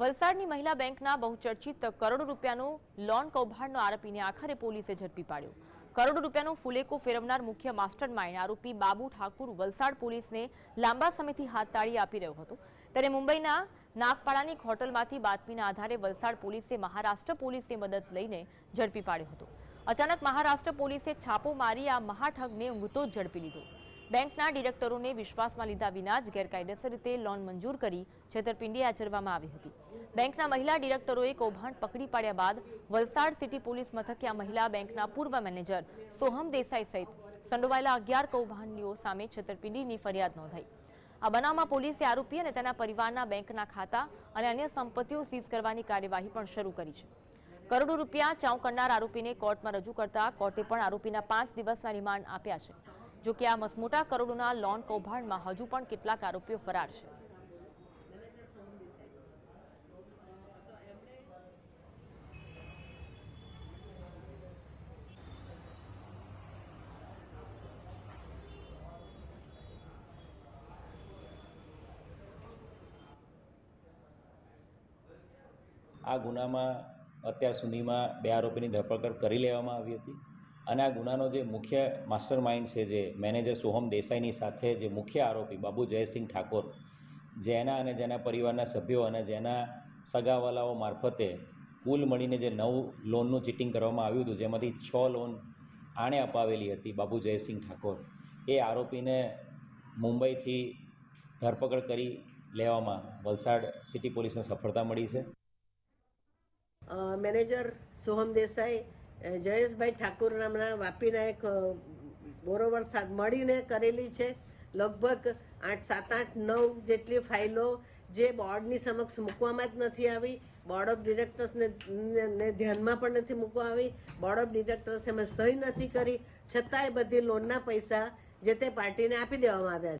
વલસાડની મહિલા બેંકના બહુચર્ચિત કરોડો રૂપિયાનું લોન કૌભાંડનો આરોપીને આખરે પોલીસે ઝડપી પાડ્યો. કરોડો રૂપિયાનું ફુલેકો ફેરવનાર મુખ્ય માસ્ટર માઇન્ડ આરોપી બાબુ ઠાકુર વલસાડ પોલીસને લાંબા સમયથી હાથતાળી આપી રહ્યો હતો. ત્યારે મુંબઈના નાગપાડાની હોટલમાંથી બાતમીના આધારે વલસાડ પોલીસે મહારાષ્ટ્ર પોલીસની મદદ લઈને ઝડપી પાડ્યો હતો. અચાનક મહારાષ્ટ્ર પોલીસે છાપો મારી આ મહાઠગને ઊંઘતો જ ઝડપી લીધો. બેંકના ડિરેક્ટરોને વિશ્વાસમાં લીધા વિના જ ગેરકાયદેસર રીતે લોન મંજૂર કરી છેતરપિંડી આચરવામાં આવી હતી. બેંકના મહિલા ડિરેક્ટરોએ કૌભાંડ પકડી પાડ્યા બાદ વલસાડ સિટી પોલીસ મથકે આ મહિલા બેંકના પૂર્વ મેનેજર સોહમ દેસાઈ સહિત સંડોવાયેલા અગિયાર કૌભાંડીઓ સામે છેતરપિંડીની ફરિયાદ નોંધાઈ. આ બનાવમાં પોલીસે આરોપી અને તેના પરિવારના બેંકના ખાતા અને અન્ય સંપત્તિઓ સીઝ કરવાની કાર્યવાહી પણ શરૂ કરી છે. કરોડો રૂપિયા ચાઉ કરનાર આરોપીને કોર્ટમાં રજૂ કરતા કોર્ટે પણ આરોપીના પાંચ દિવસના રિમાન્ડ આપ્યા છે. જો કે આ મસમોટા કરોડોના લોન કૌભાંડમાં હજુ પણ કેટલાક આરોપીઓ ફરાર છે. આ ગુનામાં અત્યાર સુધીમાં બે આરોપીની ધરપકડ કરી લેવામાં આવી હતી. અને આ ગુનાનો જે મુખ્ય માસ્ટર માઇન્ડ છે જે મેનેજર સોહમ દેસાઈની સાથે જે મુખ્ય આરોપી બાબુ જયસિંહ ઠાકોર જેના અને જેના પરિવારના સભ્યો અને જેના સગાવાલાઓ મારફતે કુલ મળીને જે નવ લોનનું ચીટિંગ કરવામાં આવ્યું હતું, જેમાંથી છ લોન આણે અપાવેલી હતી બાબુ જયસિંહ ઠાકોર, એ આરોપીને મુંબઈથી ધરપકડ કરી લેવામાં વલસાડ સિટી પોલીસને સફળતા મળી છે. મેનેજર સોહમ દેસાઈ જયેશભાઈ ઠાકુર નામના વાપીના એક અ, બરોબર સાથ મળીને કરેલી છે. લગભગ આઠ સાત આઠ નવ જેટલી ફાઇલો જે બોર્ડની સમક્ષ મૂકવામાં જ નથી આવી. બોર્ડ ઓફ ડિરેક્ટર્સને ને ધ્યાનમાં પણ નથી મૂકવા આવી. બોર્ડ ઓફ ડિરેક્ટર્સ એમાં સહી નથી કરી. છતાંય બધી લોનના પૈસા જે તે પાર્ટીને આપી દેવામાં આવ્યા છે.